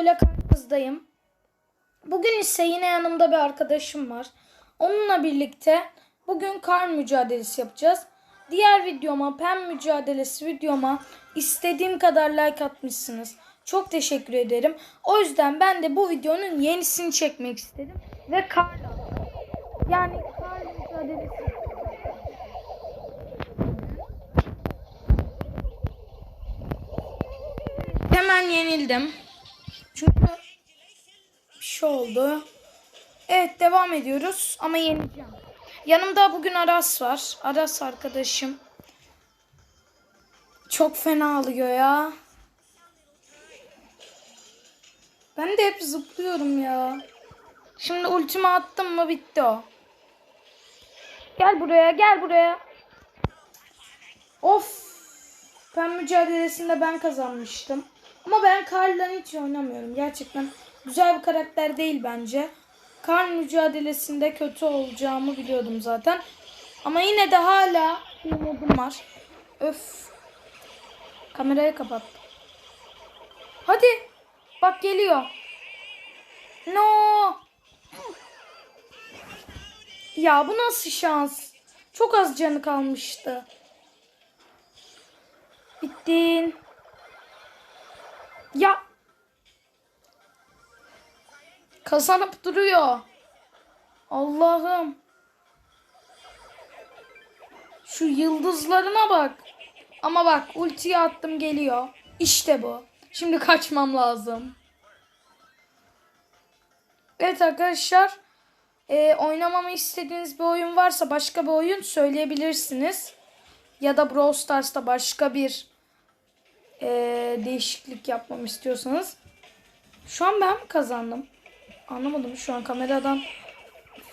ile karşınızdayım. Bugün ise yine yanımda bir arkadaşım var. Onunla birlikte bugün kar mücadelesi yapacağız. Diğer videoma, pen mücadelesi videoma istediğim kadar like atmışsınız. Çok teşekkür ederim. O yüzden ben de bu videonun yenisini çekmek istedim. Ve karla. Yani kar mücadelesi. Hemen yenildim. Çünkü bir şey oldu. Evet devam ediyoruz ama yeneceğim. Yanımda bugün Aras var. Aras arkadaşım. Çok fena alıyor ya. Ben de hep zıplıyorum ya. Şimdi ultimi attım mı bitti o. Gel buraya gel buraya. Of. Pen mücadelesinde ben kazanmıştım. Ama ben Karl'dan hiç oynamıyorum. Gerçekten güzel bir karakter değil bence. Karl mücadelesinde kötü olacağımı biliyordum zaten. Ama yine de hala umudum var. Öf. Kamerayı kapat. Hadi. Bak geliyor. No. Ya bu nasıl şans? Çok az canı kalmıştı. Bittin. Ya. Kazanıp duruyor. Allah'ım. Şu yıldızlarına bak. Ama bak ultiyi attım geliyor. İşte bu. Şimdi kaçmam lazım. Evet arkadaşlar. e, oynamamı istediğiniz bir oyun varsa başka bir oyun söyleyebilirsiniz. Ya da Brawl Stars'ta başka bir e, değişiklik yapmamı istiyorsanız. Şu an ben mi kazandım? Anlamadım şu an kameradan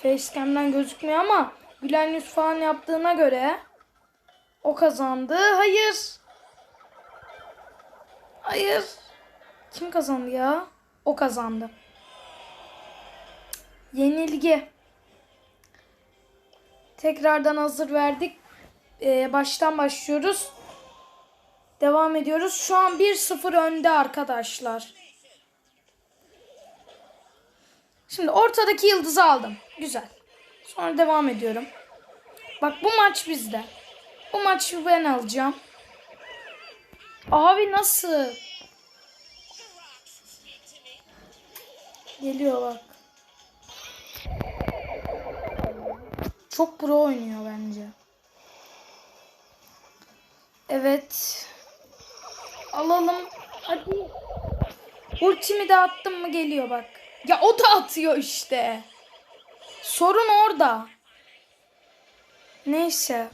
facecam'den gözükmüyor ama gülen yüz falan yaptığına göre o kazandı. Hayır. Hayır. Kim kazandı ya? O kazandı. Yenilgi. Tekrardan hazır verdik. Ee, baştan başlıyoruz. Devam ediyoruz. Şu an 1-0 önde arkadaşlar. Şimdi ortadaki yıldızı aldım. Güzel. Sonra devam ediyorum. Bak bu maç bizde. Bu maçı ben alacağım. Abi nasıl? Geliyor bak. Çok pro oynuyor bence. Evet. Alalım. Hadi. Ultimi de attım mı geliyor bak. Ya o da atıyor işte. Sorun orada. Neyse.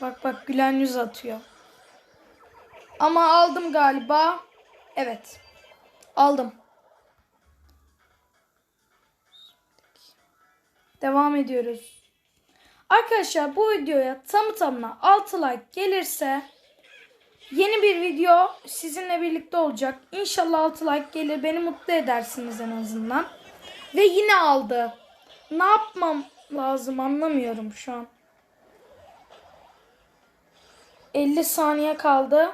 Bak bak gülen yüz atıyor. Ama aldım galiba. Evet. Aldım. Devam ediyoruz. Arkadaşlar bu videoya tamı tamına 6 like gelirse yeni bir video sizinle birlikte olacak. İnşallah 6 like gelir. Beni mutlu edersiniz en azından. Ve yine aldı. Ne yapmam lazım anlamıyorum şu an. 50 saniye kaldı.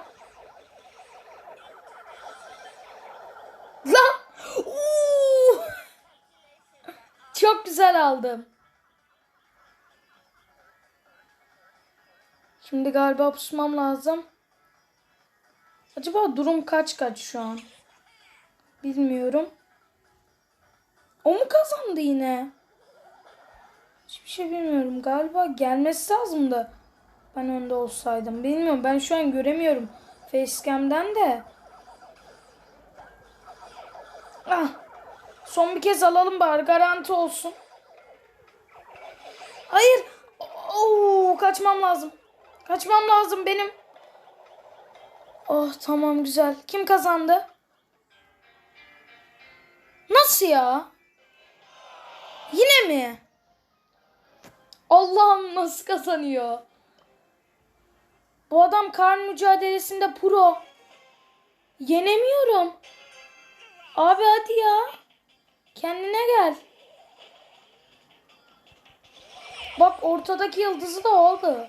Lan! Uuu! Çok güzel aldım. Şimdi galiba pusmam lazım. Acaba durum kaç kaç şu an? Bilmiyorum. O mu kazandı yine? Hiçbir şey bilmiyorum. Galiba gelmesi lazım da ben önde olsaydım. Bilmiyorum. Ben şu an göremiyorum. Facecam'den de. Ah. Son bir kez alalım bari. Garanti olsun. Hayır. Oo, kaçmam lazım. Kaçmam lazım benim. Oh tamam güzel. Kim kazandı? Nasıl ya? Yine mi? Allah'ım nasıl kazanıyor? Bu adam kar mücadelesinde pro. Yenemiyorum. Abi hadi ya. Kendine gel. Bak ortadaki yıldızı da oldu.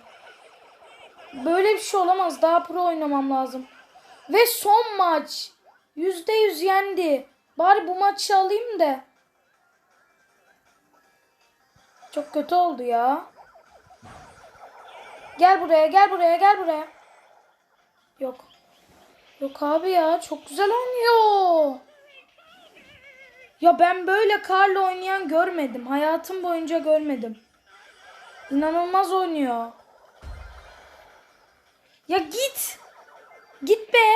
Böyle bir şey olamaz. Daha pro oynamam lazım. Ve son maç. Yüzde yüz yendi. Bari bu maçı alayım da. Çok kötü oldu ya. Gel buraya, gel buraya, gel buraya. Yok. Yok abi ya, çok güzel oynuyor. Ya ben böyle Karla oynayan görmedim. Hayatım boyunca görmedim. İnanılmaz oynuyor. Ya git. Git be.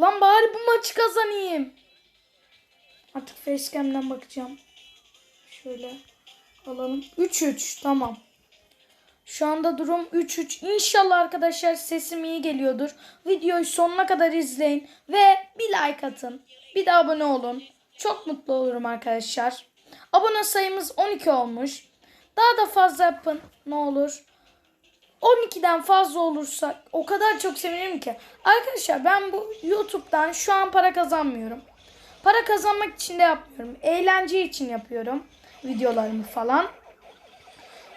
Lan bari bu maçı kazanayım. Artık facecam'den bakacağım. Şöyle alalım. 3-3 tamam. Şu anda durum 3-3. İnşallah arkadaşlar sesim iyi geliyordur. Videoyu sonuna kadar izleyin ve bir like atın. Bir de abone olun. Çok mutlu olurum arkadaşlar. Abone sayımız 12 olmuş. Daha da fazla yapın ne olur. 12'den fazla olursa o kadar çok sevinirim ki. Arkadaşlar ben bu YouTube'dan şu an para kazanmıyorum. Para kazanmak için de yapmıyorum. Eğlence için yapıyorum videolarımı falan.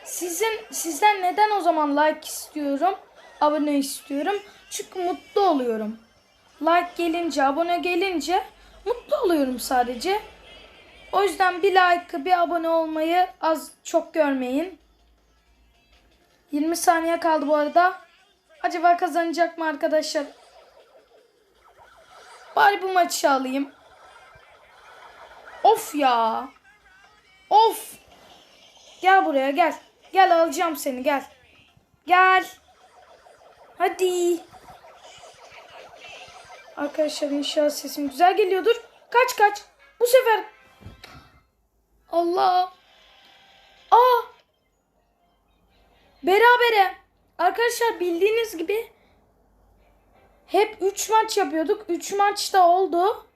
Sizin sizden neden o zaman like istiyorum? Abone istiyorum. Çünkü mutlu oluyorum. Like gelince, abone gelince mutlu oluyorum sadece. O yüzden bir like, bir abone olmayı az çok görmeyin. 20 saniye kaldı bu arada. Acaba kazanacak mı arkadaşlar? Bari bu maçı alayım. Of ya. Of. Gel buraya gel. Gel alacağım seni gel. Gel. Hadi. Arkadaşlar inşallah sesim güzel geliyordur. Kaç kaç. Bu sefer. Allah. Aa. Berabere. Arkadaşlar bildiğiniz gibi hep 3 maç yapıyorduk. 3 maçta oldu.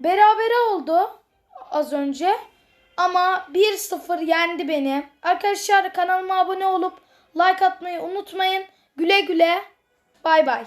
Berabere oldu az önce. Ama 1-0 yendi beni. Arkadaşlar kanalıma abone olup like atmayı unutmayın. Güle güle. Bay bay.